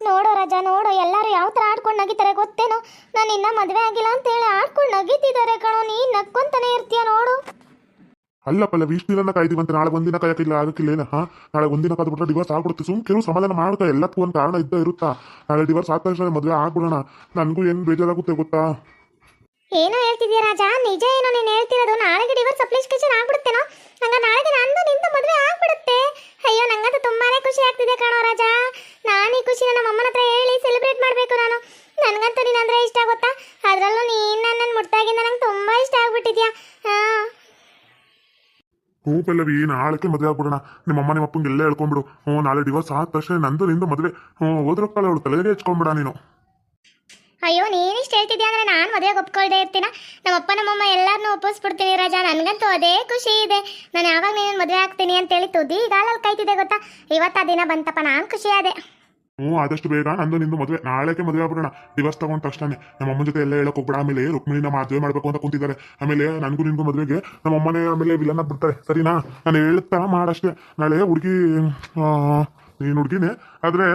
ನೋಡು ರಜಾ, ನೋಡು, ಎಲ್ಲರೂ ಯಾವ ಥರ ಆಡ್ಕೊಂಡು ನಗಿತಾರೆ ಗೊತ್ತೇನೋ? ನಾನು ಇನ್ನ ಮದುವೆ ಆಗಿಲ್ಲ ಅಂತ ಹೇಳಿ ಆಡ್ಕೊಂಡು ನಗಿತಿದ್ದಾರೆ ಕಣೋ ನೀ ನಕ್ಕೊಂತಾನೆ ಇರ್ತೀಯ ನೋಡು. ಅಲ್ಲ ಪಲ್ಲವಿ, ಇಷ್ಟು ದಿನ ಕಾಯ್ತೀವಂತ ನಾಳೆ ಒಂದಿನ ಕಾಯಕ್ಕಿಲ್ಲ ಆಗಕ್ಕಿಲ್ಲ ಏನ ಹಾ? ನಾಳೆ ಒಂದಿನ ಕಾದ್ಬಿಟ್ರೆ ಡಿವರ್ಸ್ ಆಗ್ಬಿಡುತ್ತೆ. ಸುಮ್ ಕೆಲವು ಸಮಾಧಾನ ಮಾಡ್ಕ, ಎಲ್ಲಕ್ಕೂ ಒಂದು ಕಾರಣ ಇದ್ದ ಇರುತ್ತಾ? ನಾಳೆ ಡಿವರ್ಸ್ ಆದ ತಕ್ಷಣ ಮದುವೆ ಆಗ್ಬಿಡೋಣ. ನನಗೂ ಏನು ಬೇಜಾರಾಗುತ್ತೆ ಗೊತ್ತಾ? ಏನೋ ಹೇಳ್ತಿದ್ಯಾ ರಾಜ? ನಿಜ ಏನೋ ನೀನು ಹೇಳ್ತಿರೋದು? ನಾಳೆಗೆ ಡಿವೋರ್ಸ್ ಅಪ್ಲಿಕೇಶನ್ ಆಗ್ಬಿಡುತ್ತೇನೋ? ಹಂಗ ನಾಳೆಗೆ ನಂದು ನಿಂದು ಮದುವೆ ಆಗ್ಬಿಡುತ್ತೆ. ಅಯ್ಯೋ, ನಂಗಂತೂ ತುಂಬಾನೇ ಖುಷಿ ಆಗ್ತಿದೆ ಕಣೋ ರಾಜ. ನಾನು ಈ ಖುಷಿನ ನಮ್ಮ ಅಮ್ಮನ ಹತ್ರ ಹೇಳಿ ಸೆಲೆಬ್ರೇಟ್ ಮಾಡಬೇಕು ನಾನು. ನನಗಂತೂ ನೀನಂದ್ರೆ ಇಷ್ಟ ಗೊತ್ತಾ? ಅದರಲ್ಲೂ ನೀನು ನನ್ನ ಮುಟ್ಟಾಗಿಂದ ನಂಗೆ ತುಂಬಾ ಇಷ್ಟ ಆಗ್ಬಿಟ್ಟಿದ್ಯಾ? ಹಾಂ. ಪಲ್ಲವಿ ನಾಳೆಗೆ ಮದುವೆ ಆಗ್ಬಿಡೋಣ. ನಿಮ್ಮ ಅಮ್ಮ ನಿಮ್ಮ ಅಪ್ಪಂಗೆ ಎಲ್ಲ ಹೇಳ್ಕೊಂಬಿಡು ಹ್ಞೂ, ನಾಳೆ ಡಿವರ್ಸ್ ಆದ ತಕ್ಷಣ ನಂದು ನಿಂದು ಮದುವೆ. ಹ್ಞೂ, ಹೋದ್ರಕ್ಕಲ್ಲ ಅವಳು ತಲೆಗೆ ಹಚ್ಕೊಂಬಿಡ ನೀನು. ಅಯ್ಯೋ ನೀನಿಷ್ಟು ಹೇಳ್ತಿದ್ಯಾ ಅಂದ್ರೆ ನಾನು ಮದುವೆಗೆ ಒಪ್ಕೊಳ್ದೇ ಇರ್ತೀನ? ನಮ್ಮಪ್ಪ, ನಮ್ಮಮ್ಮ ಎಲ್ಲರನ್ನೂ ಒಪ್ಪಿಸ್ಬಿಡ್ತೀನಿ ರಾಜಾ. ನನಗಂತೂ ಅದೇ ಖುಷಿ ಇದೆ. ನಾನು ಯಾವಾಗ ನೀನು ಮದುವೆ ಆಗ್ತೀನಿ ಅಂತೇಳಿ ತುದಿ ಗಾಲಲ್ಲಿ ಕೈತಿದೆ ಗೊತ್ತಾ? ಇವತ್ತು ಆ ದಿನ ಬಂತಪ್ಪ, ನಾನು ಖುಷಿ ಆದೆ ಹ್ಞೂ, ಆದಷ್ಟು ಬೇಗ ನಂದು ನಿಂದು ಮದುವೆ. ನಾಳೆಗೆ ಮದುವೆ ಆಗ್ಬಿಡೋಣ. ದಿವಸ ತಗೊಂಡ ತಕ್ಷಣ ನಮ್ಮ ಅಮ್ಮನ ಜೊತೆ ಎಲ್ಲ ಹೇಳಕ್ ಹೋಗ್ಬಿಡ. ಆಮೇಲೆ ರುಕ್ಮಿಣಿನ ಮದುವೆ ಮಾಡಬೇಕು ಅಂತ ಕುಂತಿದ್ದಾರೆ. ಆಮೇಲೆ ನನಗೂ ನಿನ್ಗೂ ಮದುವೆಗೆ ನಮ್ಮ ಅಮ್ಮನೇ ಆಮೇಲೆ ವಿಲನ್ ಬಿಡ್ತಾರೆ ಸರಿನಾ? ನಾನು ಹೇಳ್ತಾ ಮಾಡಷ್ಟೇ. ನಾಳೆ ಹುಡುಗಿ ನೀನು ಹುಡುಗಿನೇ. ಆದರೆ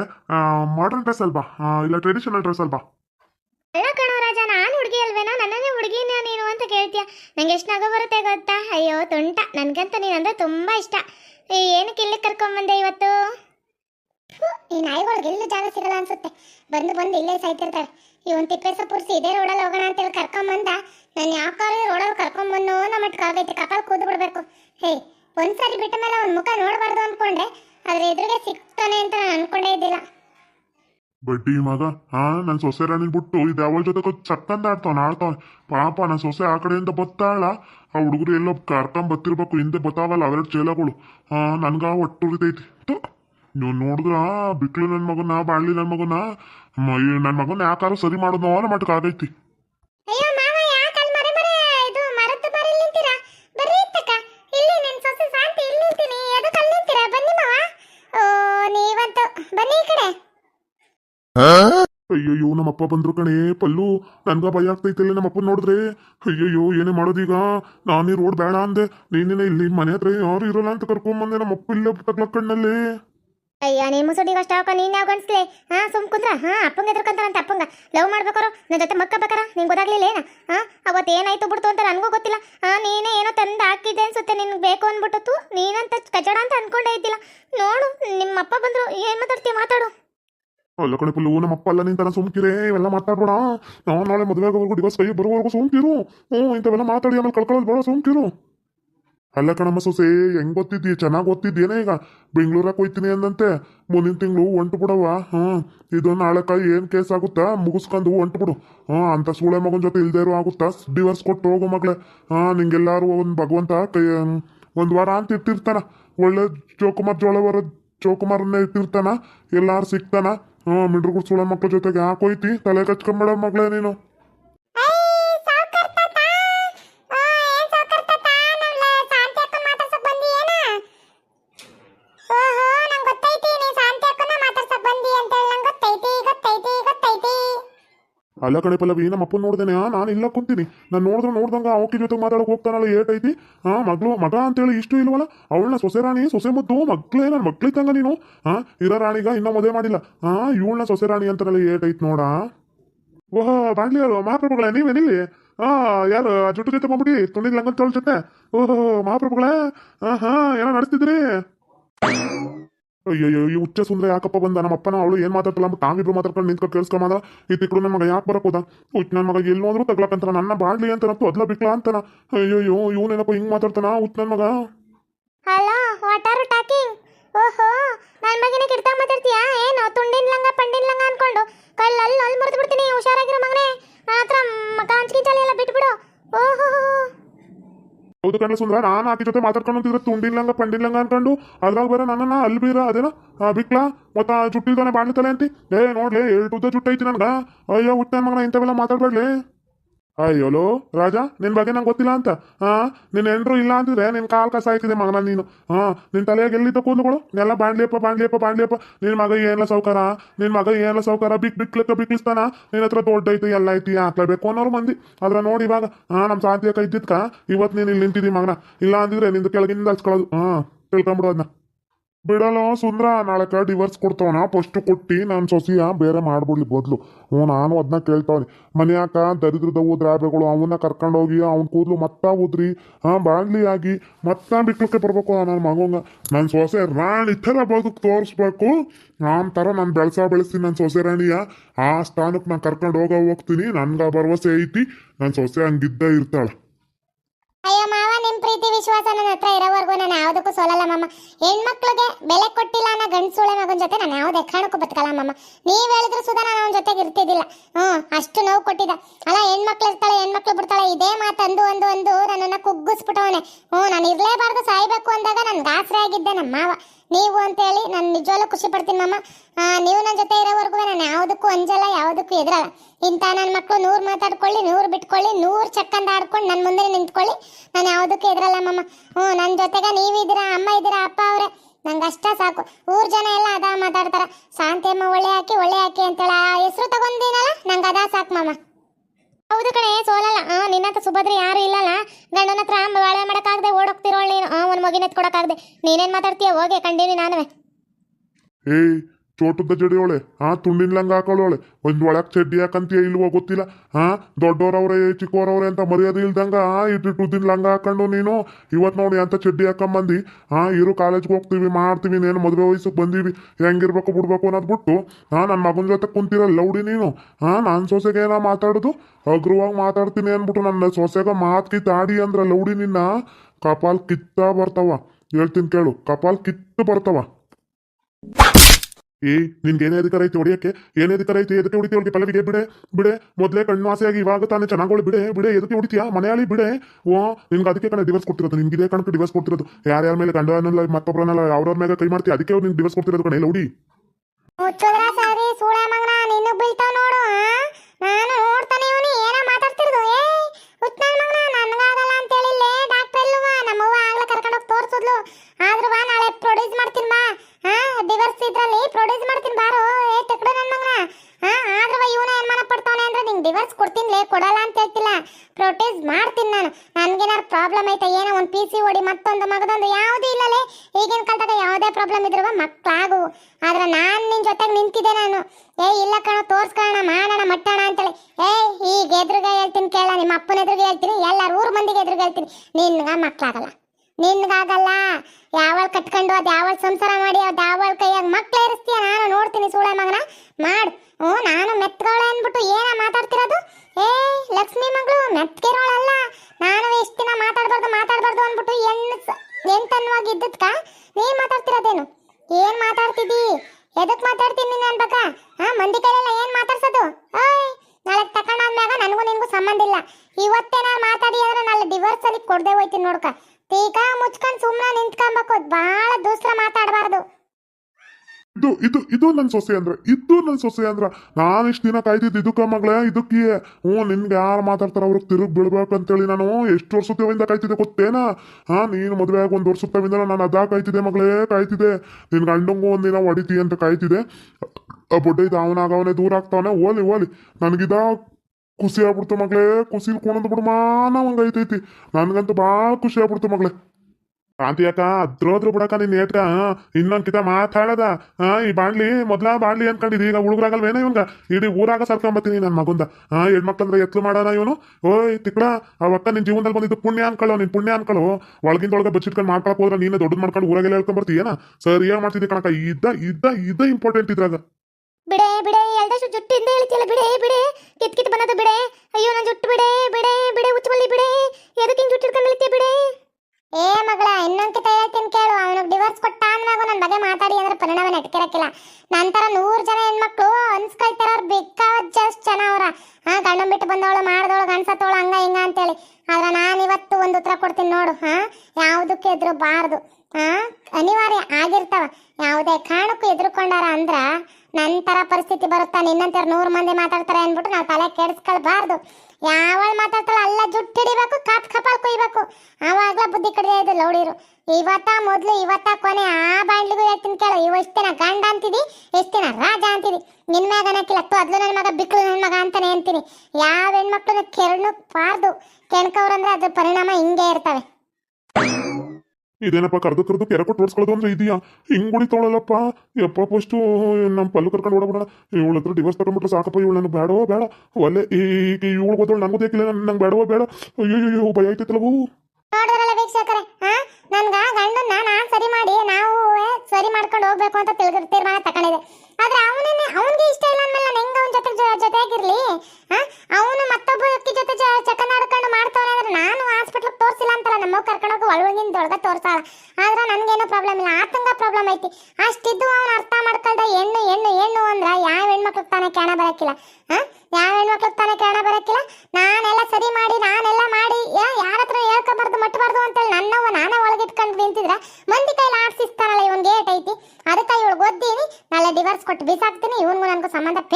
ಮಾಡರ್ನ್ ಡ್ರೆಸ್ ಅಲ್ವಾ? ಇಲ್ಲ ಟ್ರೆಡಿಷನಲ್ ಡ್ರೆಸ್ ಅಲ್ವಾ? ಅಲ್ಲ ಕಣೋ ರಾಜ, ನಾನು ಹುಡುಗಿ ಅಲ್ವೇನೋ? ನನ್ನನ್ನೇ ಹುಡುಗಿನ ನೀನು ಅಂತ ಕೇಳ್ತೀಯ? ನಂಗೆ ಎಷ್ಟು ನಗು ಬರುತ್ತೆ ಗೊತ್ತಾ? ಅಯ್ಯೋ, ತುಂಟ. ನನಗಂತ ನೀನಂದ್ರೆ ತುಂಬ ಇಷ್ಟ. ಏನಕ್ಕೆ ಇಲ್ಲಿ ಕರ್ಕೊಂಬಂದೆ ಇವತ್ತು? ಈ ನಾಯಿಗಳಿಗೆ ಎಲ್ಲೂ ಜಾಗ ಸಿಗಲ್ಲ ಅನ್ಸುತ್ತೆ. ಬಂದು ಬಂದು ಇಲ್ಲೇ ಸಾಯ್ತಿರ್ತಾರೆ. ಇವನ್ ತಿಪ್ಪೇಸ ಪುರ್ಸಿ ಇದೇ ರೋಡಲ್ಲಿ ಹೋಗೋಣ ಅಂತೇಳಿ ಕರ್ಕೊಂಬಂದ, ನಾನು ಯಾಕಾದ್ರೆ ರೋಡಲ್ಲಿ ಕರ್ಕೊಂಬಂದು ನಮ್ಮ ಮಟ್ಕಾಗೈತೆ ಕಪಾಲ್ ಕೂದು ಬಿಡ್ಬೇಕು. ಹೇ, ಒಂದ್ಸರಿ ಬಿಟ್ಟ ಮೇಲೆ ಅವ್ನ ಮುಖ ನೋಡಬಾರ್ದು ಅನ್ಕೊಂಡೆ ಆದ್ರೆ ಎದುರಿಗೆ ಸಿಗ್ತಾನೆ ಅಂತ ನಾನು ಅನ್ಕೊಂಡೇ ಇದ್ದಿಲ್ಲ. ಬಡ್ಡಿ ಮಗ. ಹಾ ನನ್ನ ಸೊಸೆ ರಾಣಿನ ಬಿಟ್ಟು ಇದು ಅವಳ ಜೊತೆ ಚಕ್ಕಂದ ಆಡ್ತಾವ ಪಾಪ ನನ್ನ ಸೊಸೆ ಆ ಕಡೆಯಿಂದ ಬತ್ತಾಳ. ಆ ಹುಡುಗರು ಎಲ್ಲೋ ಕರ್ಕೊಂಡ್ ಬತ್ತಿರ್ಬೇಕು, ಹಿಂದೆ ಬತ್ತಾವಲ್ಲ ಅವೆರಡು ಚೇಲಗಳು. ಹಾ, ನನ್ಗ ಒಟ್ಟುರಿತೈತಿ ನೀವು ನೋಡಿದ್ರ ಬಿಟ್ಲು ನನ್ನ ಮಗನ ಬಾಳ್ಲಿ ನನ್ನ ಮಗನ. ನನ್ನ ಮಗನ ಯಾಕಾರು ಸರಿ ಮಾಡೋದು ಅನ್ನೋ ಮಟ್ಟಕ್ಕೆ ಆಗೈತಿ ಅಯ್ಯೋ ಮಾವ ಯಾಕೆ ಅಲ್ಲಿ ಮರೆ ಮರೆ ಇದು ಮರದ ಬರಿ ನಿಂತೀರಾ ಬರ್ರಿ ಇತ್ತಕ್ಕ ಇಲ್ಲಿ ನನ್ನ ಸೊಸೆ ಶಾಂತಿ ಇಲ್ಲಿ ನಿಂತೀನಿ ಎದಕ್ಕೆ ಅಲ್ಲಿ ನಿಂತೀರಾ ಬನ್ನಿ ಮಾವ ಓ ನೀವಂತೂ ಬನ್ನಿ ಈ ಕಡೆ ಅಯ್ಯಯ್ಯೋ ನಮ್ಮಪ್ಪ ಬಂದ್ರು ಕಣೆ ಪಲ್ಲು. ನನ್ಗ ಭಯ ಆಗ್ತೈತಿಲ್ಲ ನಮ್ಮಪ್ಪ ನೋಡಿದ್ರೆ. ಅಯ್ಯಯ್ಯೋ ಏನೇ ಮಾಡೋದೀಗ? ನಾನೀ ರೋಡ್ ಬೇಡ ಅಂದೆ. ನೀನೇ ಇಲ್ಲಿ ಮನೆ ಹತ್ರ ಯಾರು ಇರೋಲ್ಲ ಅಂತ ಕರ್ಕೊಂಬಂದೆ ನಮ್ಮಪ್ಪ ಇಲ್ಲೇ ತಗ್ಲ ಕಣ್ಣಲ್ಲಿ. ಅಯ್ಯ ನೀ ಮುಸುಡಿಗೆ ಅಷ್ಟ ಹಾಕ ನೀನ್ ಯಾವ ಗಂಡ್ಸ್ಲೆ? ಹಾ ಸುಮ್ ಕುಂದ್ರ ಹಾ ಅಪ್ಪಂಗ ಎದ್ರಕಂತಾರಂತ ಅಪ್ಪಂಗ. ಲವ್ ಮಾಡ್ಬೇಕಾರೋ ನನ್ನ ಜೊತೆ ಮಕ್ಕ ಬೇಕಾರ? ನಿಂಗೆ ಗೊತ್ತಾಗ್ಲಿಲ್ಲ ಏನ? ಹಾ ಅವತ್ತು ಏನಾಯ್ತು ಬಿಡ್ತು ಅಂತ ನನಗೂ ಗೊತ್ತಿಲ್ಲ. ಹಾ ನೀನೇ ಏನೋ ತಂದು ಹಾಕಿದ್ದೆ ಅನ್ಸುತ್ತೆ ನಿನ್ಗೆ ಬೇಕು ಅಂದ್ಬಿಟ್ಟು ನೀನಂತ ಕಚಡ ಅಂತ ಅನ್ಕೊಂಡೇ ಇದ್ದಿಲ್ಲ. ನೋಡು ನಿಮ್ಮಪ್ಪ ಬಂದ್ರು ಏನ್ ಮಾತಾಡ್ತೀಯ ಮಾತಾಡು. ಅಲ್ಲ ಕಣೆ ಪಲ್ಲು ನಮ್ಮಪ್ಪ ಅಲ್ಲ ನಿಂತಾನ ಸುಮ್ಕಿರೇ, ಇವೆಲ್ಲ ಮಾತಾಡ್ಬೇಡ. ನಾವು ನಾಳೆ ಮದುವೆ ಆಗೋವರೆಗೂ ಡಿವೋರ್ಸ್ ಕೈ ಬರೋವರೆಗೂ ಸುಮ್ಕಿರು. ಹ್ಞೂ, ಇಂಥವೆಲ್ಲ ಮಾತಾಡಿ ಆಮೇಲೆ ಕಳ್ಕೊಳ್ಳೋದು ಬೇಡ, ಸುಮ್ಕಿರು. ಅಲ್ಲ ಕಣಮ್ಮ ಸೊಸೆ, ಹೆಂಗ್ ಗೊತ್ತಿದ್ದಿ? ಚೆನ್ನಾಗಿ ಗೊತ್ತಿದ್ದೇನೆ ಈಗ. ಬೆಂಗಳೂರಾಗ ಹೋಯ್ತೀನಿ ಅಂದಂತೆ. ಮುಂದಿನ ತಿಂಗಳು ಹೊಂಟು ಬಿಡವ ಹ್ಞೂ, ಇದು ನಾಳೆ ಕಾಯಿ ಏನು ಕೇಸ್ ಆಗುತ್ತಾ? ಮುಗಿಸ್ಕೊಂಡು ಹೊಂಟು ಬಿಡು. ಹಾಂ ಅಂತ ಸೂಳೆ ಮಗನ ಜೊತೆ ಇಲ್ದೇ ಇರೋ ಆಗುತ್ತಾ? ಡಿವರ್ಸ್ ಕೊಟ್ಟು ಹೋಗು ಮಗಳೇ. ಹಾಂ ನಿಂಗೆಲ್ಲಾರು ಒಂದು ಭಗವಂತ ಕೈ ಒಂದು ವಾರ ಅಂತ ಇಟ್ಟಿರ್ತಾನ. ಒಳ್ಳೆ ಜೋಕುಮಾರ್ ಜೋಳವರ ಚೌಕುಮಾರನ್ನ ಇಟ್ಟಿರ್ತಾನ. ಎಲ್ಲಾರು ಸಿಗ್ತಾನ ಹ್ಞೂ ಮಿಡ್ರು ಸುಳ ಮಕ್ಳ ಜೊತೆಗೆ ಯಾಕೆ ಹೋಯ್ತಿ ತಲೆ ಕಚ್ಕೊಂಬೇಡ ಮಗಳೇ ನೀನು. ಅಲ್ಲ ಕಡೆ ಪಲ್ಲವಿ, ನಮ್ಮ ಅಪ್ಪನ ನೋಡ್ದೇನೆ ನಾನು ಇಲ್ಲ ಕುಂತೀನಿ. ನಾನು ನೋಡಿದ್ರೆ ನೋಡ್ದಂಗ ಅವಕ್ಕಿ ಜೊತೆ ಮಾತಾಡೋಕೆ ಹೋಗ್ತಾನಲ್ಲ, ಏಟೈತಿ. ಆ, ಮಗಳು, ಮಗ ಅಂತೇಳಿ ಇಷ್ಟು ಇಲ್ವಲ್ಲ? ಅವಳನ್ನ ಸೊಸೆ ರಾಣಿ, ಸೊಸೆ ಮುದ್ದು, ಮಗ್ಳೇ ನನ್ನ ಮಕ್ಳಿದ್ದಂಗ ನೀನು. ಹಾ ಇರ ರಾಣಿಗ ಇನ್ನೂ ಮದುವೆ ಮಾಡಿಲ್ಲ. ಹಾ ಇವಳನ್ನ ಸೊಸೆ ರಾಣಿ ಅಂತಾರಲ್ಲ ಏಟೈತಿ ನೋಡ. ಓಹ್, ಬಾಂಗ್ಲಿ ಅವರು ಮಹಾಪ್ರಭುಗಳೇ ನೀವೇನಿಲ್ಲಿ ಹಾ ಯಾರು? ಆ ಜುಟ್ಟು ಜೊತೆ ಬಂದ್ಬಿಡಿ, ತುಂಡಿದ ಲಂಗನ್ ತೋಳ ಜೊತೆ. ಓಹೋ, ಮಹಾಪ್ರಭುಗಳೇ ಹಾ ಹಾ, ಏನೋ ನಡೆಸ್ತಿದ್ರಿ? ಅಯ್ಯಯ್ಯೋ, ಈ ಹುಚ್ಚ ಸುಂದ್ರ ಯಾಕಪ್ಪ ಬಂದ? ನಮ್ಮ ಅಪ್ಪನ ಅವಳು ಏನ್ ಮಾತಾಡ್ತಲ್ಲ ಅಂತ ತಾವಿಬ್ರು ಮಾತಾಡ್ಕೊಂಡು ನಿಂತ್ಕೊಂಡು ಕೇಳಿಸ್ಕೊಂಬದ ಈ ತಿಕ್ಕಳು ನನ್ನ ಮಗ ಯಾಕೆ ಬರಕೋದ ಹುಚ್ಚ ನನ್ನ ಮಗ ಎಲ್ಲಿ ಹೋದ್ರು ತಗ್ಲಕ್ಕಂತಾನ ನನ್ನ ಬಾಡ್ಲಿ ಅಂತ ಅದ್ಲ ಬಿಕ್ಲ ಅಂತಾನ. ಅಯ್ಯಯ್ಯೋ ಇವನೇನಪ್ಪ ಹಿಂಗ್ ಮಾತಾಡ್ತಾನ, ಹುಚ್ಚ ನನ್ನ ಮಗ? ಹಲೋ ವಾಟ್ ಆರ್ ಟಾಕಿಂಗ್ ಓಹೋ ನನ್ನ ಬಗ್ಗೆನೇ ಕಿರ್ತಾ ಮಾತಾಡ್ತೀಯಾ? ಏನು, ತುಂಡಿನ ಲಂಗ, ಪಂಡಿನ ಲಂಗ ಅನ್ಕೊಂಡು? ಕಳ್ಳ ಅಲ್ಲಿ ಅಲ್ಲಿ ಮುರಿದು ಬಿಡ್ತೀನಿ, ಹುಷಾರಾಗಿರೋ ಮಗನೇ. ನನ್ನ ಹತ್ರ ಮಗ ಹಂಚ್ಕಿ ಚಾಲಿ ಎಲ್ಲ ಬಿಟ್ಬಿಡು. ಓಹೋ. ಹೌದು ಕಣ್ಣ ಸುಂದ್ರ, ನಾನು ಆಕಿ ಜೊತೆ ಮಾತಾಡ್ಕೊಂಡು ತುಂಡಿಲ್ಲಂಗ, ಪಂಡಿಲ್ಲಂಗ ಅನ್ಕೊಂಡು ಅದ್ರಾಗ ಬರ ನನ್ನ ಅಲ್ಲಿ ಬೀರ, ಅದೇನ? ಬಿಕ್ಲಾ ಮತ್ತ ಜುಟ್ಟಿದಾನೆ ಬಾಡ್ಲಿತಲೆ ಅಂತಿ ಏ ನೋಡ್ಲಿ ಎರಡು ಉದ್ದ ಜುಟ್ಟು ಐತಿ ನನ್ಗ. ಅಯ್ಯೋ ಹುಟ್ಟ ಮಗನ, ಇಂಥವೆಲ್ಲ ಮಾತಾಡ್ಬೇಡ್ಲಿ. ಅಯ್ಯೋಲೋ, ರಾಜಾ, ನಿನ್ ಬಗ್ಗೆ ನಂಗೆ ಗೊತ್ತಿಲ್ಲ ಅಂತ. ಹಾ ನಿನ್ ಹೆಂಡ್ರು ಇಲ್ಲ ಅಂತಿದ್ರೆ ನಿನ್ ಕಾಲ್ ಕಸ ಹಾಕಿದೆ ಮಗನ ನೀನು. ಹಾ ನಿನ್ ತಲೆಯಾಗ ಎಲ್ಲಿದ್ದ ಕೂದಲುಗಳು ಎಲ್ಲ ಬಾಂಡ್ಲಿಯಪ್ಪ ಬಾಂಡ್ಲಿಯಪ್ಪ ಬಾಂಡ್ಲಿಯಪ್ಪ ನಿನ್ ಮಗ ಏನೆಲ್ಲ ಸೌಕಾರ ನಿನ್ ಮಗ ಏನೆಲ್ಲ ಸೌಕಾರ ಬಿಕ್, ಬಿಕ್ಲಕ್ಕ ಬಿಕ್ಲಿಸ್ತಾನ? ನಿನ್ ಹತ್ರ ದೊಡ್ಡ ಐತಿ ಎಲ್ಲ ಐತಿ, ಹಾಕ್ಲೇಬೇಕು ಅನ್ನೋರು ಮಂದಿ. ಅದ್ರ ನೋಡಿ ಇವಾಗ ಹಾ ನಮ್ ಶಾಂತಿಯ ಕೈ ಇದ್ದಿದ್ಕ, ಇವತ್ ನೀನ್ ಇಲ್ಲಿ ನಿಂತಿದಿ ಮಗನ. ಇಲ್ಲ ಅಂದಿದ್ರೆ ನಿಂದು ಕೆಳಗಿಂದ ಹಚ್ಕೊಳ್ಳೋದು ಹಾ ತಿಳ್ಕೊಂಬಿಡು ಅದನ್ನ ಬಿಡಲ್ಲ ಸುಂದ್ರ ನಾಳೆ ಡಿವರ್ಸ್ ಕೊಡ್ತಾವನ ಫಸ್ಟ್ ಕೊಟ್ಟಿ ನಾನು ಸೊಸಿಯ ಬೇರೆ ಮಾಡ್ಬಿಡ್ಲಿ ಬದಲು. ಹ್ಞೂ, ನಾನು ಅದನ್ನ ಕೇಳ್ತಾವನಿ. ಮನ್ಯಾಕ ದರಿದ್ರದ ದ್ರಾಬೆಗಳು ಅವನ್ನ ಕರ್ಕೊಂಡೋಗಿ ಅವ್ನ ಕೂದಲು ಮತ್ತ ಉದ್ರಿ, ಹಾ ಬಾಣ್ಲಿ ಆಗಿ ಮತ್ತ ಬಿಕ್ಲಕ್ಕೆ ಬರ್ಬೇಕು ನನ್ನ ಮಗಂಗ. ನನ್ನ ಸೊಸೆ ರಾಣಿ ಥರ ಬದುಕು ತೋರಿಸ್ಬೇಕು. ಆ ಥರ ನಾನು ಬೆಳೆಸ ಬೆಳೆಸ್ತೀನಿ ನನ್ನ ಸೊಸೆ ರಾಣಿಯ ಆ ಸ್ಥಾನಕ್ಕೆ ನಾನು ಕರ್ಕೊಂಡು ಹೋಗೋ ಹೋಗ್ತೀನಿ. ನನ್ಗೆ ಭರವಸೆ ಐತಿ. ನನ್ನ ಸೊಸೆ ಹಂಗಿದ್ದ ಇರ್ತಾಳೆ. ಅಯ್ಯೋ ಮಾವ, ನಿಮ್ ಪ್ರೀತಿ ವಿಶ್ವಾಸ ನನ್ನ ಹತ್ರ ಇರೋವರೆಗೂ ನಾನು ಯಾವುದಕ್ಕೂ ಸೋಲಲ್ಲ ಮಾಮ. ಹೆಣ್ಮಕ್ಳಿಗೆ ಬೆಲೆ ಕೊಟ್ಟಿಲ್ಲ ಅನ್ನೋ ಗಂಡ್ಸುಳೆ ಮಗನ ಜೊತೆ ನಾನು ಯಾವುದೇ ಕಾರಣಕ್ಕೂ ಬದುಕಲ್ಲ ಮಾಮ. ನೀವ್ ಹೇಳಿದ್ರು ಸುಧಾ ನಾನು ಅವನ ಜೊತೆಗೆ ಇರ್ತಿದ್ದಿಲ್ಲ. ಹ್ಮ್, ಅಷ್ಟು ನೋವು ಕೊಟ್ಟಿದ್ದ. ಅಲ್ಲ, ಹೆಣ್ಮಕ್ಳು ಇರ್ತಾಳೆ, ಹೆಣ್ಮಕ್ಳು ಬಿಡ್ತಾಳೆ, ಇದೇ ಮಾತು ಅಂದು ಅಂದು ಅಂದು ನನ್ನನ್ನ ಕುಗ್ಗಿಸ್ಬಿಟ್ಟವನೆ. ಹ್ಞೂ ನಾನು ಇರ್ಲೇಬಾರ್ದು ಸಾಯ್ಬೇಕು ಅಂದಾಗ ನನ್ಗೆ ಆಸರೆ ಆಗಿದ್ದೆ ನಮ್ಮ ಮಾವ. ನೀವು ಅಂತ ಹೇಳಿ ನಾನು ನಿಜವಾಗ್ಲೂ ಖುಷಿ ಪಡ್ತೀನಿ ಮಮ್ಮ ನೀವು ನನ್ನ ಜೊತೆ ಇರೋವರೆಗೂ ನಾನು ಯಾವುದಕ್ಕೂ ಅಂಜಲ್ಲ, ಯಾವುದಕ್ಕೂ ಎದುರಲ್ಲ. ಇಂಥ ನನ್ನ ಮಕ್ಕಳು ನೂರು ಮಾತಾಡ್ಕೊಳ್ಳಿ, ನೂರು ಬಿಟ್ಕೊಳ್ಳಿ, ನೂರು ಚಕ್ಕಂದ ಆಡ್ಕೊಂಡು ನನ್ನ ಮುಂದೆ ನಿಂತ್ಕೊಳ್ಳಿ. ನಾನು ಯಾವುದಕ್ಕೂ ಎದುರಲ್ಲ ಮಮ್ಮ ಹ್ಞೂ ನನ್ನ ಜೊತೆಗೆ ನೀವಿದ್ದೀರಾ, ಅಮ್ಮ ಇದ್ದೀರಾ, ಅಪ್ಪ ಅವರೇ? ನಂಗೆ ಅಷ್ಟ ಸಾಕು. ಊರ್ ಜನ ಎಲ್ಲ ಅದ ಮಾತಾಡ್ತಾರೆ. ಶಾಂತಿ ಅಮ್ಮ ಒಳ್ಳೆ ಹಾಕಿ ಒಳ್ಳೆ ಹಾಕಿ ಆ ಹೆಸರು ತಗೊಂಡಿನಲ್ಲ, ನಂಗೆ ಅದಾ ಸಾಕು ಮಾಮ. ಹೌದು ಕಣೆ, ಸೋಲಲ್ಲ. ಹಾ ನಿನ್ನಂತ ಸುಭದ್ರಿ ಯಾರು ಇಲ್ಲಲ್ಲ. ಗಂಡನ ಹತ್ರ ಬಾಳೆ ಮಾಡಕ್ಕಾಗದೆ ಓಡೋಗ್ತಿರೋಳು ನೀನು ಆ, ಒಂದು ಮಗಿನ ಎತ್ಕೊಡಕ್ಕಾಗದೆ. ನೀನೇನ್ ಮಾತಾಡ್ತೀಯ, ಹೋಗಿ, ಕಂಡೀನಿ ನಾನುವೆ. ಚೋಟದ ಜಡಿಯೋಳೆ ಹಾ ತುಂಡಿನ ಲಂಗ ಹಾಕೊಳ್ಳೋಳೆ ಒಂದ್ ಒಳಗ್ ಚಡ್ಡಿ ಹಾಕಂತೀಯ ಇಲ್ವೋ ಗೊತ್ತಿಲ್ಲ. ಹಾ ದೊಡ್ಡೋರವ್ರೆ ಚಿಕ್ಕವರವ್ರೆ ಅಂತ ಮರ್ಯಾದೆ ಇಲ್ದಂಗ ಹಾ ಇಟ್ಟು ದಿನ ಲಂಗ ಹಾಕೊಂಡು ನೀನು. ಇವತ್ ನೋಡಿ ಅಂತ ಚಡ್ಡಿ ಹಾಕೊಂಬಂದಿ. ಹಾ ಇರು ಕಾಲೇಜ್ಗೆ ಹೋಗ್ತೀವಿ, ಮಾಡ್ತೀವಿ, ನೀನು ಮದುವೆ ವಯಸ್ಸಿಗೆ ಬಂದೀವಿ, ಹೆಂಗಿರ್ಬೇಕು, ಬಿಡ್ಬೇಕು ಅನ್ನೋದು ಬಿಟ್ಟು ಹಾ ನನ್ನ ಮಗನ ಜೊತೆ ಕುಂತಿರ ಲೌಡಿ ನೀನು. ಹಾ ನಾನ್ ಸೊಸೆಗೆ ಏನ ಮಾತಾಡುದು? ಅಗ್ರವಾಗಿ ಮಾತಾಡ್ತೀನಿ ಅಂದ್ಬಿಟ್ಟು ನನ್ನ ಸೊಸೆಗ ಮಾತ್ ಆಡಿ ಅಂದ್ರ ಲೌಡಿ ನಿನ್ನ ಕಪಾಲ್ ಕಿತ್ತ ಬರ್ತಾವ. ಹೇಳ್ತೀನಿ ಕೇಳು, ಕಪಾಲ್ ಕಿತ್ತು ಬರ್ತಾವ. ಏ, ನಿನ್ಗೆ ಏನೇ ಅಧಿಕಾರ ಐತಿ ಹೊಡಿಯಕ್ಕೆ? ಏನೇ ಅಧಿಕಾರ ಐತಿ? ಎದಕ್ಕೆ ಹೊಡಿತೀವಿ ಹೊಡಿತಿ ಪಲ್ಲವಿಗೆ? ಬಿಡೆ ಬಿಡೆ, ಮೊದಲೇ ಕಣ್ಣು ಆಸೆಯಾಗಿ ಇವಾಗ ತಾನೇ ಚೆನ್ನಾಗೋಳು. ಬಿಡೆ ಬಿಡೆ, ಎದಕ್ಕೆ ಹೊಡಿತೀಯಾ? ಮನೆಯಲ್ಲಿ ಬಿಡೆ. ಓ ನಿನ್ಗೆ ಅದಕ್ಕೆ ಕಣ ಡಿವರ್ಸ್ ಕೊಡ್ತಿರೋದು. ನಿಮ್ಗೆ ಇದೇ ಕಣಕ್ಕೆ ಡಿವರ್ಸ್ ಕೊಡ್ತಿರೋದು. ಯಾರ್ಯಾರ ಮೇಲೆ ಗಂಡನಲ್ಲ ಮತ್ತೊಬ್ಬರನ್ನೆಲ್ಲ ಅವ್ರವ್ರ ಮೇಲೆ ಕೈ ಮಾಡ್ತೀಯ? ಅದಕ್ಕೆ ಅವ್ರು ನಿನ್ಗೆ ಡಿವರ್ಸ್ ಕೊಡ್ತಿರೋದು ಕಣ ಇಲ್ಲ ಹುಡಿ ನಾನು ನೋಡ್ತಾನೆ ಮಾತಾಡ್ತಿರೋದು ನನ್ ಮಗನ ನನ್ಗಾಗಲ್ಲ ಅಂತ ಹೇಳಿಲ್ಲೇ ಡಾಕ್ಟರ್ ಇಲ್ವಾ ನಮ್ಮವ್ವ ಆಗ್ಲೇ ಕರ್ಕೊಂಡು ಹೋಗಿ ತೋರ್ಸಿದ್ಲು ಆದ್ರೂ ಬಾ ನಾಳೆ ಪ್ರೊಡ್ಯೂಸ್ ಮಾಡ್ತೀನಿ ಬಾ ಹಾ ಡಿವರ್ಸ್ ಇದ್ರಲ್ಲಿ ಪ್ರೊಡ್ಯೂಸ್ ಮಾಡ್ತೀನಿ ಬಾರೋ ಏ ತೆಕ್ಡು ನನ್ ಮಗನ ಹಾ ಆದ್ರೂ ಇವನ ಏನ್ ಮನ ಪಡ್ತಾವನೆ ಅಂದ್ರೆ ನಿಂಗೆ ಡಿವರ್ಸ್ ಕೊಡ್ತೀನಿ ಲೇ ಕೊಡಲ್ಲ ಅಂತ ಹೇಳ್ತಿಲ್ಲ ಪ್ರೊಡ್ಯೂಸ್ ಮಾಡ್ತೀನಿ ನಾನು ನನ್ಗೇನಾರು ಪ್ರಾಬ್ಲಮ್ ಐತೆ ಏನೋ ಒಂದು ಪಿ ಸಿ ಹೊಡಿ ಮತ್ತೊಂದು ಮಗದೊಂದು ಯಾವುದೂ ಇಲ್ಲಲೇ ಈಗಿನ ಕಾಲದಾಗ ಯಾವುದೇ ಪ್ರಾಬ್ಲಮ್ ಇದ್ರು ಮಕ್ಕಳಾಗು ಆದ್ರೆ ನಾನು ನಿನ್ ಜೊತೆಗೆ ನಿಂತಿದ್ದೆ ನಾನು ಏ, ಇಲ್ಲ ಕಣ ತೋರ್ಸ್ಕೊಳ್ಳೋಣ ಮಾಡೋಣ, ಮಟ್ಟೋಣ ಅಂತೇಳಿ. ಏ, ಈಗ ಎದುರುಗೆ ಹೇಳ್ತೀನಿ ಕೇಳ, ನಿಮ್ಮ ಅಪ್ಪನ ಎದುರುಗೆ ಹೇಳ್ತೀನಿ, ಎಲ್ಲರೂ ಊರು ಮಂದಿಗೆ ಎದುರುಗೆ ಹೇಳ್ತೀನಿ. ನಿನ್ಗ ಮಕ್ಕಳಾಗಲ್ಲ ನಿನ್ಗಾಗಲ್ಲ. ಯಾವಳ ಕಟ್ಕೊಂಡು, ಅದು ಯಾವಳ ಸಂಸಾರ ಮಾಡಿ, ಅದು ಯಾವಳ ಕೈಯಾಗ ಮಕ್ಳು ಇರಿಸ್ತೀಯ? ನಾನು ನೋಡ್ತೀನಿ ಸೂಳೆ ಮಗನ. ಮಾಡು. ಓ ನಾನು ಮೆತ್ಕೊಳ ಅಂದ್ಬಿಟ್ಟು ಏನ ಮಾತಾಡ್ತಿರೋದು? ಏ, ಲಕ್ಷ್ಮಿ ಮಗಳು ಮೆತ್ಕಿರೋಳಲ್ಲ ನಾನು ಎಷ್ಟು ದಿನ ಮಾತಾಡ್ಬಾರ್ದು, ಮಾತಾಡಬಾರ್ದು ಅಂದ್ಬಿಟ್ಟು ಹೆಣ್ಣು ಎಂತನ್ವಾಗಿ ಇದ್ದದ್ಕ ನೀ ಮಾತಾಡ್ತಿರೋದೇನು? ಏನ್ ಮಾತಾಡ್ತಿದ್ದಿ? ಎದಕ್ ಮಾತಾಡ್ತೀನಿ ನೀನ್ ಅನ್ಬೇಕ? ಆ ಮಂದಿ ಕೈಲೆಲ್ಲ ಏನ್ ಮಾತಾಡ್ಸೋದು? ಓಯ್ ನಾಳೆ ತಕೊಂಡಾದ್ಮ್ಯಾಗ ನನಗೂ ನಿನ್ಗೂ ಸಂಬಂಧ ಇಲ್ಲ. ಇವತ್ತೇ ಮಾತಾಡಿ ಅಂದ್ರೆ ನಾಳೆ ಡಿವೋರ್ಸ್ ಅಲ್ಲಿ ಕೊಡದೆ ಹೋಯ್ತೀನಿ ನೋಡ್ಕ. ತೀಕ ಮುಚ್ಕೊಂಡು ಸುಮ್ಮನೆ ನಿಂತ್ಕೊಬೇಕು. ಭಾಳ ದೂಸ್ರ ಮಾತಾಡಬಾರ್ದು. ಇದು ಇದು ಇದು ನನ್ನ ಸೊಸೆ ಅಂದ್ರೆ. ಇದು ನನ್ನ ಸೊಸೆ ಅಂದ್ರೆ. ನಾನು ಇಷ್ಟು ದಿನ ಕಾಯ್ತಿದ್ದು ಇದಕ್ಕೆ ಮಗಳೇ, ಇದಕ್ಕೆ. ಹ್ಞೂ, ನಿನ್ಗೆ ಯಾರು ಮಾತಾಡ್ತಾರ ಅವ್ರಿಗೆ ತಿರುಗಿ ಬಿಡ್ಬೇಕಂತೇಳಿ ನಾನು ಎಷ್ಟು ವರ್ಷದಿಂದ ಕಾಯ್ತಿದ್ದೆ ಗೊತ್ತೇನಾ? ಹಾ, ನೀನು ಮದುವೆ ಆಗಿ ಒಂದು ವರ್ಷದಿಂದ ನಾನು ಅದಾ ಕಾಯ್ತಿದ್ದೆ ಮಗಳೇ, ಕಾಯ್ತಿದ್ದೆ. ನಿನ್ ಗಂಡಂಗೂ ಒಂದಿನ ಹೊಡಿತಿ ಅಂತ ಕಾಯ್ತಿದ್ದೆ. ಆ ಬುಡ್ಡ ಇದು ಅವನಾಗವನೇ ದೂರ ಆಗ್ತಾವನೆ, ಓಲಿ ಓಲಿ. ನನಗಿದ ಖುಷಿ ಆಗ್ಬಿಡ್ತು ಮಗಳೇ, ಖುಷಿಲಿ ಕುಣದ್ ಬಿಡು ಹಂಗೈತೈತಿ. ನನ್ಗಂತೂ ಭಾಳ ಖುಷಿ ಆಗ್ಬಿಡ್ತು ಮಗಳೇ. ಕಾಂತಿ ಅಕ್ಕ ಅದ್ರೋದ್ರು ಬಿಡಕ ನಿನ್ ಏಟ್ಕ ಇನ್ನೊಂದ್ ಕಿತ ಮಾತಾಡದ. ಆ, ಈ ಬಾಣ್ಲಿ, ಮೊದ್ಲ ಬಾಣ್ಲಿ ಅನ್ಕೊಂಡಿದ್ ಈಗ ಹುಡುಗರಾಗಲ್ವೇನ ಇವಂಗ? ಇಡೀ ಊರಾಗ ಸರ್ಕೊಂಬತ್ತೀನಿ ನನ್ ಮಗುಂದ. ಹಾ ಹೆಣ್ಮಕ್ಳಂದ್ರೆ ಎತ್ಲು ಮಾಡೋಣ ಇವನು? ಓಯ್ ಆ ಅವಕ್ಕ ನಿನ್ ಜೀವನದಲ್ಲಿ ಬಂದಿದ್ದು ಪುಣ್ಯ ಅನ್ಕೊಳ್ಳೋ ನಿನ್ ಪುಣ್ಯ ಅನ್ಕೊಳ್ಳೋ ಒಳಗಿಂದೊಳಗೆ ಬಚ್ಚಿಟ್ಕೊಂಡು ಮಾಡ್ಕೊಳಕ್ ಹೋದ್ರೆ ನೀನು ದೊಡ್ಡದ್ ಮಾಡ್ಕೊಂಡು ಊರಾಗೆಲ್ಲ ಹೇಳ್ಕೊಂಡ್ ಬರ್ತೀಯ ಸರ್ ಏನ್ ಮಾಡ್ತಿದ್ದೆ ಕಣಕ ಇದ್ದ ಇದ್ದ ಇದ್ದ ಇಂಪಾರ್ಟೆಂಟ್ ಇದ್ರಾಗ. ಬಿಡೆ ಬಿಡೆ, ಎಲ್ದಷ್ಟು ಜುಟ್ಟಿಂದ ಹೇಳ್ತಿಲ್ಲ ಬಿಡೆ ಬಿಡೆ, ಕಿತ್ ಕಿತ್ ಬಂದದ ಬಿಡೆ. ಅಯ್ಯೋ ನನ್ನ ಜುಟ್ಟು ಬಿಡೆ ಬಿಡೆ ಬಿಡೆ ಉಚ್ಚಮಲ್ಲಿ ಬಿಡೆ. ಎದಕ್ಕೆ ಹಿಂಗ್ ಬಿಡೆ? ಏ ಮಗಳ ಇನ್ನೊಂದು ಹೇಳ್ತೀನಿ ಕೇಳು. ಅವನಿಗೆ ಡಿವೋರ್ಸ್ ಕೊಟ್ಟ ಅಂದಾಗ ನನ್ನ ಬಗ್ಗೆ ಮಾತಾಡಿ ಅಂದ್ರೆ ಪರಿಣಾಮ ನೆಟ್ಕಿರಕ್ಕಿಲ್ಲ ನಂತರ ನೂರ್ ಜನ ಹೆಣ್ಮಕ್ಳು ಅನ್ಸ್ಕೊಳ್ತಾರ ಬಿಕ್ಕ ಜಸ್ಟ್ ಜನ ಅವ್ರ. ಹಾ ಗಂಡನ್ ಬಿಟ್ಟು ಬಂದವಳು, ಮಾಡಿದವಳು, ಗಂಡ್ಸತ್ತವಳು, ಹಂಗ ಹಿಂಗ ಅಂತೇಳಿ. ಆದ್ರೆ ನಾನು ಇವತ್ತು ಒಂದು ಉತ್ತರ ಕೊಡ್ತೀನಿ ನೋಡು ಹಾ ಯಾವುದಕ್ಕೆ ಎದುರಬಾರ್ದು ಹಾ ಅನಿವಾರ್ಯ ಆಗಿರ್ತಾವ. ಯಾವುದೇ ಕಾರಣಕ್ಕೂ ಎದುರುಕೊಂಡಾರ ಅಂದ್ರ ನಂತರ ಪರಿಸ್ಥಿತಿ ಬರುತ್ತಾ ನಿನ್ನಂತರ ನೂರು ಮಂದಿ ಮಾತಾಡ್ತಾರೆ ಅಂದ್ಬಿಟ್ಟು ನಾವು ತಲೆ ಕೆಡಿಸ್ಕೊಳ್ಬಾರ್ದು. ಯಾವಳು ಮಾತಾಡ್ತಾಳ ಅಲ್ಲ ಜುಟ್ಟು ಹಿಡಿಬೇಕು, ಕಾಪ್ ಕಪಾಲ್ ಕೊಯ್ಬೇಕು. ಅವಾಗ್ಲ ಬುದ್ಧಿ ಕಡಿದೆ ಇದು ಲೌಡಿರು. ಇವತ್ತ ಮೊದ್ಲು ಇವತ್ತ ಕೊನೆ ಆ ಬಾಂಡ್ಲಿಗೂ ಹೇಳ್ತೀನಿ ಕೇಳು. ಇವ ಗಂಡ ಅಂತಿದಿ, ಎಷ್ಟು ದಿನ ರಾಜ ಅಂತಿದಿ? ನಿನ್ ಮ್ಯಾಗ ಅನ್ನಕ್ಕಿಲ್ಲ ತು ಅದ್ಲು ನನ್ನ ಮಗ ಬಿಕ್ಳು ನನ್ನ ಮಗ ಅಂತಾನೆ ಅಂತೀನಿ. ಯಾವ ಹೆಣ್ಮಕ್ಳನ್ನ ಕೆರಳು ಪಾರ್ದು. ಕೆಣ್ಕವ್ರಂದ್ರೆ ಅದ್ರ ಪರಿಣಾಮ ಹಿಂಗೆ ಇರ್ತವೆ. ಇದೇನಪ್ಪ ಕರ್ದು ಕರ್ದು ಕೆರೆ ಕೊಟ್ಟು ಓಡಿಸ್ಕೊಳ್ಳೋದು ಅಂದ್ರೆ ಇದೆಯಾ? ಹಿಂಗ್ ಉಳಿತಾಳಲ್ಲಪ್ಪ ಎಪ್ಪ ಫಸ್ಟು ನಮ್ಮ ಪಲ್ಲು ಕರ್ಕೊಂಡು ಓಡಬೇಡ ಇವಳ ಹತ್ರ ಡಿವರ್ಸ್ ತಗೊಂಡ್ಬಿಟ್ರೆ ಸಾಕಪ್ಪ, ಇವಳು ನನಗೆ ಬೇಡವೋ ಬೇಡ. ಒಲ್ಲೆ ಈಗ ಇವಳು ಗೊತ್ತವಳು, ನಂಗೂ ಬೇಕಿಲ್ಲ ನಂಗೆ ಬೇಡವೋ ಬೇಡ. ಅಯ್ಯೋ ಭಯ ಆಯ್ತಿತ್ತಲ್ಲವೂ ನೋಡಿದ್ರಲ್ಲ ವೀಕ್ಷಕರೇ ನನ್ಗ ಗಂಡನ್ನ ನಾನ್ ಸರಿ ಮಾಡಿ, ನಾವು ಸರಿ ಮಾಡ್ಕೊಂಡು ಹೋಗ್ಬೇಕು ಅಂತ ತಿಳ್ದ ತೀರ್ಮಾನ ತಗೊಂಡಿದೆ ಆದ್ರೆ ಅವನನ್ನೇ, ಅವನಿಗೆ ಇಷ್ಟ ಇಲ್ಲ ಅಂದ್ಮೇಲೆ ನಾನು ಹೆಂಗ ಅವನ ಜೊತೆ ಜೊ- ಜೊತೆಯಾಗಿರ್ಲಿ ಹಾ ಅವನು ಮತ್ತೊಬ್ಬ ವ್ಯಕ್ತಿ ಜೊತೆ ಜ- ಚಕನ್ ಆಡ್ಕೊಂಡು ಮಾಡ್ತಾವನೆ ಅಂದ್ರೆ ನಾನು ಹಾಸ್ಪಿಟ್ಲ್ ತೋರಿಸಿಲ್ಲ ಅಂತಲ್ಲ ನಮ್ಮ ಕರ್ಕೊಂಡೋಗಿ ಒಳಗಿಂದ ಒಳಗ ತೋರ್ಸಾಳ ಆದ್ರೆ ನನ್ಗೇನು ಪ್ರಾಬ್ಲಮ್ ಇಲ್ಲ ಆತಂಗ ಪ್ರಾಬ್ಲಮ್ ಐತಿ ಅಷ್ಟಿದ್ದು ಅವನು ಅರ್ಥ ಮಾಡ್ಕೊಳ್ದ ಹೆಣ್ಣು ಹೆಣ್ಣು ಹೆಣ್ಣು ಅಂದ್ರ ಯಾವ ಹೆಣ್ಮಕ್ಳಿಗೆ ತಾನೇ ಕಾಣ ಬರಕ್ಕಿಲ್ಲ ಹಾ ಯಾವ ಹೆಣ್ಮಕ್ಳಿಗೆ ತಾನೇ ಕಾಣ ಬರಕ್ಕಿಲ್ಲ ನಾನೆಲ್ಲ ಸರಿ ಮಾಡಿ ನಾನೆಲ್ಲ ಮಾಡಿ ಯಾರ ಹತ್ರ ಹೇಳ್ಕೊಬಾರ್ದು ಮಟ್ಟಬಾರ್ದು ಅಂತೇಳಿ ನನ್ನವ ನಾನೇ ಒಳಗಿಟ್ಕೊಂಡು ನಿಂತಿದ್ರೆ ಮಂದಿ ಕೈಲಿ ಆಡ್ಸಿಸ್ತಾನಲ್ಲ ಇವನ್ಗೆ ಏಟ್ ಐತಿ ಅದಕ್ಕೆ ಇವಳು ಓದ್ದೀನಿ ನಾಳೆ ಡಿವೋರ್ಸ್ ಕೊಟ್ಟು ಬಿಸಾಕ್ತೀನಿ ಇವನ್ಗೂ ನನಗೂ ಸಂಬಂಧ